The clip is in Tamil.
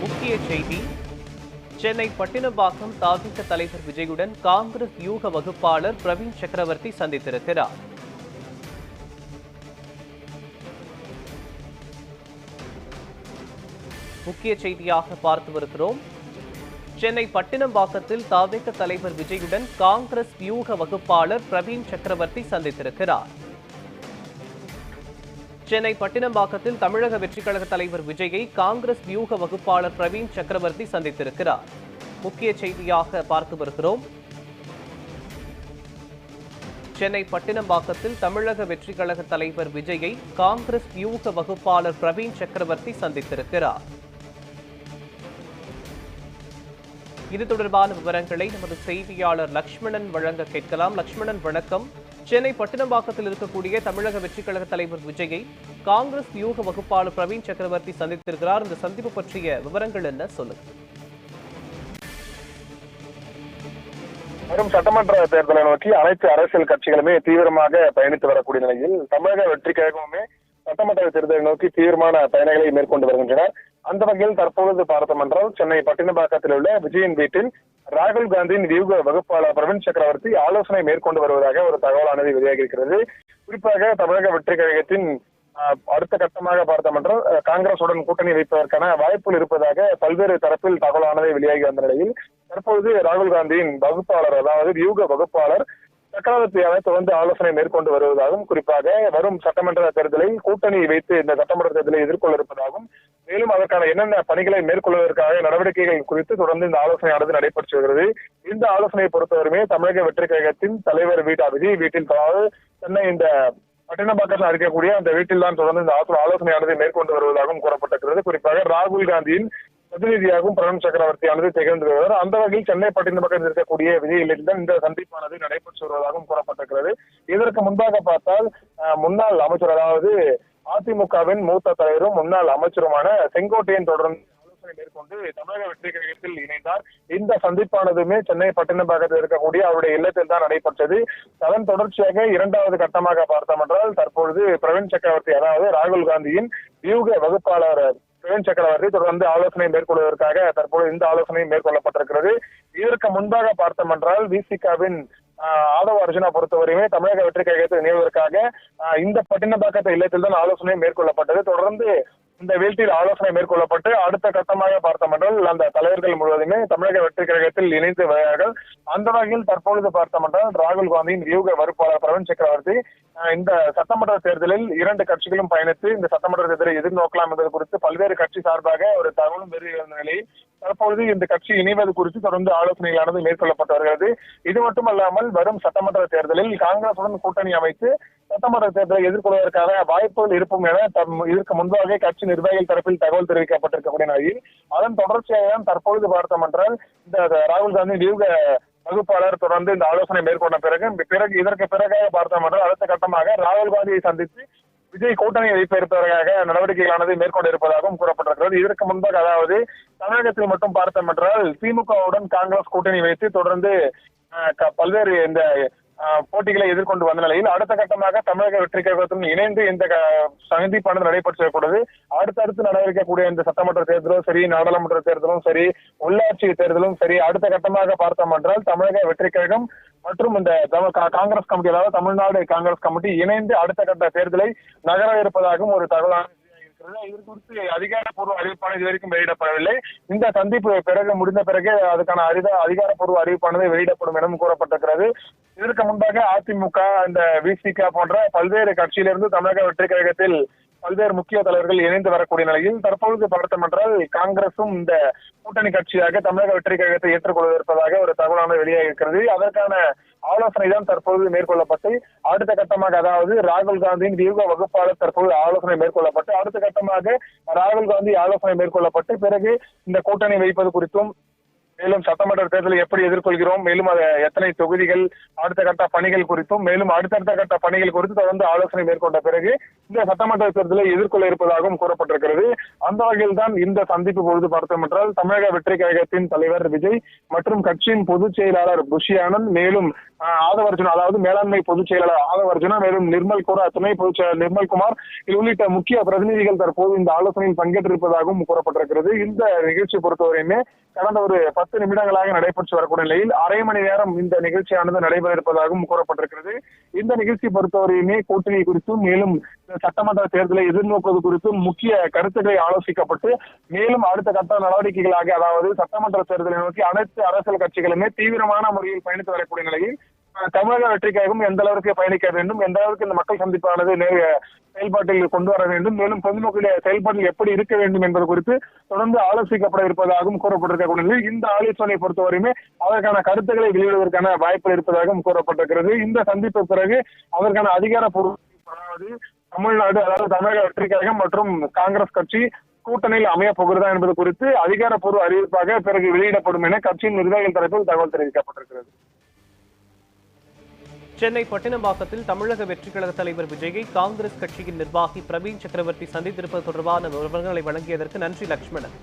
முக்கிய செய்தி. சென்னை பட்டினப்பாக்கம் தாதிக தலைவர் விஜயுடன் காங்கிரஸ் யூக வகுப்பாளர் பிரவீன் சக்கரவர்த்தி சந்தித்திருக்கிறார். முக்கிய செய்தியாக பார்த்து வருகிறோம். சென்னை பட்டினம்பாக்கத்தில் தாவேக தலைவர் விஜயுடன் காங்கிரஸ் வியூக வகுப்பாளர் பிரவீன் சக்கரவர்த்தி சந்தித்திருக்கிறார். சென்னை பட்டினம்பாக்கத்தில் தமிழக வெற்றிக் கழக தலைவர் விஜயை காங்கிரஸ் வியூக வகுப்பாளர் பிரவீன் சக்கரவர்த்தி சந்தித்திருக்கிறார். முக்கிய செய்தியாக பார்த்து வருகிறோம். சென்னை பட்டினம்பாக்கத்தில் தமிழக வெற்றிக் கழக தலைவர் விஜயை காங்கிரஸ் வியூக வகுப்பாளர் பிரவீன் சக்கரவர்த்தி சந்தித்திருக்கிறார். இது தொடர்பான விவரங்களை நமது செய்தியாளர் லக்ஷ்மணன் வழங்க கேட்கலாம். லக்ஷ்மணன் வணக்கம். சென்னை பட்டினம்பாக்கத்தில் இருக்கக்கூடிய தமிழக வெற்றிக் கழக தலைவர் விஜயை காங்கிரஸ் வியூக வகுப்பாளர் பிரவீன் சக்கரவர்த்தி சந்தித்திருக்கிறார். இந்த சந்திப்பு பற்றிய விவரங்கள் என்ன? சொல்லுங்க. வரும் சட்டமன்ற தேர்தலை நோக்கி அனைத்து அரசியல் கட்சிகளுமே தீவிரமாக பயணித்து வரக்கூடிய நிலையில் தமிழக வெற்றி கழகமுமே சட்டமன்ற தேர்தலை நோக்கி தீவிரமான பயணங்களை மேற்கொண்டு வருகின்றனர். அந்த வகையில் தற்பொழுது பார்த்தோம் என்றால் சென்னை பட்டினப்பாக்கத்தில் உள்ள விஜயின் வீட்டில் ராகுல் காந்தியின் வியூக வகுப்பாளர் பிரவீன் சக்கரவர்த்தி ஆலோசனை மேற்கொண்டு வருவதாக ஒரு தகவலானது வெளியாகி இருக்கிறது குறிப்பாக தமிழக வெற்றி கழகத்தின் அடுத்த கட்டமாக பார்த்தோம் என்றால் காங்கிரசுடன் கூட்டணி வைப்பதற்கான வாய்ப்புகள் இருப்பதாக பல்வேறு தரப்பில் தகவலானது வெளியாகி வந்த நிலையில் தற்பொழுது ராகுல் காந்தியின் வகுப்பாளர் அதாவது வியூக வகுப்பாளர் சக்கரவர்த்தியான தொடர்ந்து ஆலோசனை மேற்கொண்டு வருவதாகவும் குறிப்பாக வரும் சட்டமன்ற தேர்தலில் கூட்டணி வைத்து இந்த சட்டமன்ற தேர்தலை எதிர்கொள்ள இருப்பதாகவும் மேலும் அதற்கான என்னென்ன பணிகளை மேற்கொள்வதற்காக நடவடிக்கைகள் குறித்து தொடர்ந்து இந்த ஆலோசனையானது நடைபெற்று வருகிறது. இந்த ஆலோசனையை பொறுத்தவரையுமே தமிழக வெற்றி கழகத்தின் தலைவர் வீட்டா விஜய் வீட்டில் அதாவது சென்னை இந்த பட்டினப்பாக்கத்தில் இருக்கக்கூடிய அந்த வீட்டில் தான் தொடர்ந்து இந்த ஆலோசனையானது மேற்கொண்டு வருவதாகவும் கூறப்பட்டிருக்கிறது. குறிப்பாக ராகுல் காந்தியின் பிரதிநிதியாகவும் பிரணம் சக்கரவர்த்தியானது திகழ்ந்து வருகிறார். அந்த வகையில் சென்னை பட்டினப்பாக்கத்தில் இருக்கக்கூடிய விஜய் இல்லத்தில் இந்த சந்திப்பானது நடைபெற்று வருவதாகவும் கூறப்பட்டிருக்கிறது. இதற்கு முன்பாக பார்த்தால் முன்னாள் அமைச்சர் அதாவது அதிமுகவின் மூத்த தலைவரும் முன்னாள் அமைச்சருமான செங்கோட்டையன் தொடர்ந்து ஆலோசனை மேற்கொண்டு தமிழக வெற்றி கழகத்தில் இணைந்தார். இந்த சந்திப்பானதுமே சென்னை பட்டினப்பாக்கத்தில் இருக்கக்கூடிய அவருடைய இல்லத்தில் தான் நடைபெற்றது. அதன் தொடர்ச்சியாக இரண்டாவது கட்டமாக பார்த்தோம் என்றால் தற்பொழுது பிரவீன் சக்கரவர்த்தி அதாவது ராகுல் காந்தியின் வியூக வகுப்பாளர் பிரவீன் சக்கரவர்த்தி தொடர்ந்து ஆலோசனை மேற்கொள்வதற்காக தற்போது இந்த ஆலோசனை மேற்கொள்ளப்பட்டிருக்கிறது. இதற்கு முன்பாக பார்த்தோம் என்றால் விசிகாவின் ஆதவ அர்ஜுனா பொறுத்தவரையுமே தமிழக வெற்றி கழகத்தை நினைவதற்காக இந்த பட்டினப்பாக்கத்தை இல்லத்தில் தான் ஆலோசனை மேற்கொள்ளப்பட்டது. தொடர்ந்து இந்த வீழ்ச்சியில் ஆலோசனை மேற்கொள்ளப்பட்டு அடுத்த கட்டமாக பார்த்தோம் என்றால் அந்த தலைவர்கள் முழுவதுமே தமிழக வெற்றி கழகத்தில் இணைந்து வருகிறார்கள் அந்த வகையில் தற்பொழுது பார்த்தோம் என்றால் ராகுல் காந்தியின் வியூக வறுப்பாளர் பிரவீன் சக்கரவர்த்தி இந்த சட்டமன்ற தேர்தலில் இரண்டு கட்சிகளும் பயணித்து இந்த சட்டமன்ற தேர்தலை எதிர்நோக்கலாம் என்பது குறித்து பல்வேறு கட்சி சார்பாக ஒரு தகவலும் வெளிவந்த நிலையில் தற்பொழுது இந்த கட்சி இணைவது குறித்து தொடர்ந்து ஆலோசனைகளானது மேற்கொள்ளப்பட்டு வருகிறது இது மட்டுமல்லாமல் வரும் சட்டமன்ற தேர்தலில் காங்கிரசுடன் கூட்டணி அமைத்து சட்டமன்ற தேர்தலை எதிர்கொள்வதற்கான வாய்ப்புகள் இருக்கும் என தம் இதற்கு முன்பாக கட்சி நிர்வாகிகள் தரப்பில் தகவல் தெரிவிக்கப்பட்டிருக்கக்கூடிய நிலையில் அதன் தொடர்ச்சியாக தான் தற்பொழுது பார்த்தோம் என்றால் இந்த ராகுல் காந்தி நியூக வகுப்பாளர் தொடர்ந்து இந்த ஆலோசனை மேற்கொண்ட பிறகு பிறகு இதற்கு பிறகாக பார்த்தோம் என்றால் அடுத்த கட்டமாக ராகுல் காந்தியை சந்தித்து விஜய் கூட்டணி வைப்பதற்காக நடவடிக்கைகளானது மேற்கொண்டு இருப்பதாகவும் கூறப்பட்டிருக்கிறது. இதற்கு முன்பாக அதாவது தமிழகத்தில் மட்டும் பார்த்தோம் என்றால் திமுகவுடன் காங்கிரஸ் கூட்டணி வைத்து தொடர்ந்து க- பல்வேறு இந்த போட்டிகளை எதிர்கொண்டு வந்த நிலையில் அடுத்த கட்டமாக தமிழக வெற்றி கழகத்துடன் இணைந்து இந்த சந்திப்பானது நடைபெற்றிருக்கிறது அடுத்தடுத்து நடவடிக்கக்கூடிய இந்த சட்டமன்ற தேர்தலும் சரி நாடாளுமன்ற தேர்தலும் சரி உள்ளாட்சி தேர்தலும் சரி அடுத்த கட்டமாக பார்த்தோம் என்றால் தமிழக வெற்றி கழகம் மற்றும் இந்த தமிழ் காங்கிரஸ் கமிட்டி அதாவது தமிழ்நாடு காங்கிரஸ் கமிட்டி இணைந்து அடுத்த கட்ட தேர்தலை நகர இருப்பதாகவும் ஒரு தகவலான இருக்கிறது இது குறித்து அதிகாரப்பூர்வ அறிவிப்பான இதுவரைக்கும் வெளியிடப்படவில்லை. இந்த சந்திப்பு பிறகு முடிந்த பிறகு அதுக்கான அறித அதிகாரப்பூர்வ அறிவிப்பானது வெளியிடப்படும் எனவும் கூறப்பட்டிருக்கிறது. இதற்கு முன்பாக அதிமுக இந்த விசிக போன்ற பல்வேறு கட்சியிலிருந்து தமிழக வெற்றி கழகத்தில் பல்வேறு முக்கிய தலைவர்கள் இணைந்து வரக்கூடிய நிலையில் தற்பொழுது பார்த்தோம் என்றால் காங்கிரசும் இந்த கூட்டணி கட்சியாக தமிழக வெற்றி கழகத்தை ஏற்றுக்கொள்வதற்காக ஒரு தகவலான வெளியாகி இருக்கிறது அதற்கான ஆலோசனை தான் தற்பொழுது மேற்கொள்ளப்பட்டு அடுத்த கட்டமாக அதாவது ராகுல் காந்தியின் வியூக வகுப்பாளர் தற்போது ஆலோசனை மேற்கொள்ளப்பட்டு அடுத்த கட்டமாக ராகுல் காந்தி ஆலோசனை மேற்கொள்ளப்பட்டு பிறகு இந்த கூட்டணி வைப்பது குறித்தும் மேலும் சட்டமன்ற தேர்தலை எப்படி எதிர்கொள்கிறோம்? மேலும் அதை எத்தனை தொகுதிகள் அடுத்த கட்ட பணிகள் குறித்தும் மேலும் அடுத்தடுத்த கட்ட பணிகள் குறித்து தொடர்ந்து ஆலோசனை மேற்கொண்ட பிறகு இந்த சட்டமன்ற தேர்தலை எதிர்கொள்ள இருப்பதாகவும் கூறப்பட்டிருக்கிறது. அந்த வகையில் தான் இந்த சந்திப்பு பொழுது பார்த்தோம் என்றால் தமிழக வெற்றி கழகத்தின் தலைவர் விஜய் மற்றும் கட்சியின் பொதுச் செயலாளர் புஷி ஆனந்த் மேலும் ஆதவர்ஜுனா அதாவது மேலாண்மை பொதுச் செயலாளர் ஆதவர்ஜுனா மேலும் நிர்மல் கோரா துணை பொதுச் செயலாளர் நிர்மல் குமார் இது உள்ளிட்ட முக்கிய பிரதிநிதிகள் தற்போது இந்த ஆலோசனையில் பங்கேற்றிருப்பதாகவும் கூறப்பட்டிருக்கிறது. இந்த நிகழ்ச்சி பொறுத்தவரையுமே கடந்த ஒரு பத்து நிமிடங்களாக நடைபெற்று வரக்கூடிய நிலையில் அரை மணி நேரம் இந்த நிகழ்ச்சியானது நடைபெற இருப்பதாகவும் கூறப்பட்டிருக்கிறது. இந்த நிகழ்ச்சி பொறுத்தவரையுமே கூட்டணி குறித்தும் மேலும் சட்டமன்ற தேர்தலை எதிர்நோக்குவது குறித்தும் முக்கிய கருத்துக்களை ஆலோசிக்கப்பட்டு மேலும் அடுத்த கட்ட நடவடிக்கைகளாக அதாவது சட்டமன்ற தேர்தலை நோக்கி அனைத்து அரசியல் கட்சிகளுமே தீவிரமான முறையில் பயணித்து வரக்கூடிய நிலையில் தமிழக வெற்றிக்காகவும் எந்த அளவுக்கு பயணிக்க வேண்டும் எந்த அளவுக்கு இந்த மக்கள் சந்திப்பானது நே- செயல்பாட்டில் கொண்டு வர வேண்டும் மேலும் பொதுமக்களுடைய செயல்பாட்டில் எப்படி இருக்க வேண்டும் என்பது குறித்து தொடர்ந்து ஆலோசிக்கப்பட இருப்பதாகவும் கூறப்பட்டிருக்கக்கூடிய நிலையில் இந்த ஆலோசனை பொறுத்தவரையுமே அதற்கான கருத்துக்களை வெளியிடுவதற்கான வாய்ப்பு இருப்பதாகவும் கூறப்பட்டிருக்கிறது. இந்த சந்திப்பு பிறகு அதற்கான அதிகாரப்பூர்வ அதாவது தமிழ்நாடு அதாவது தமிழக வெற்றி கழகம் மற்றும் காங்கிரஸ் கட்சி கூட்டணியில் அமைய போகிறதா என்பது குறித்து அதிகாரப்பூர்வ அறிவிப்பாக பிறகு வெளியிடப்படும் என கட்சியின் நிர்வாகிகள் தரப்பில் தகவல் தெரிவிக்கப்பட்டிருக்கிறது. சென்னை பட்டினம்பாக்கத்தில் தமிழக வெற்றிக் கழக தலைவர் விஜயை காங்கிரஸ் கட்சியின் நிர்வாகி பிரவீன் சக்கரவர்த்தி சந்தித்திருப்பது தொடர்பான விவரங்களை வழங்கியதற்கு நன்றி லட்சுமணன்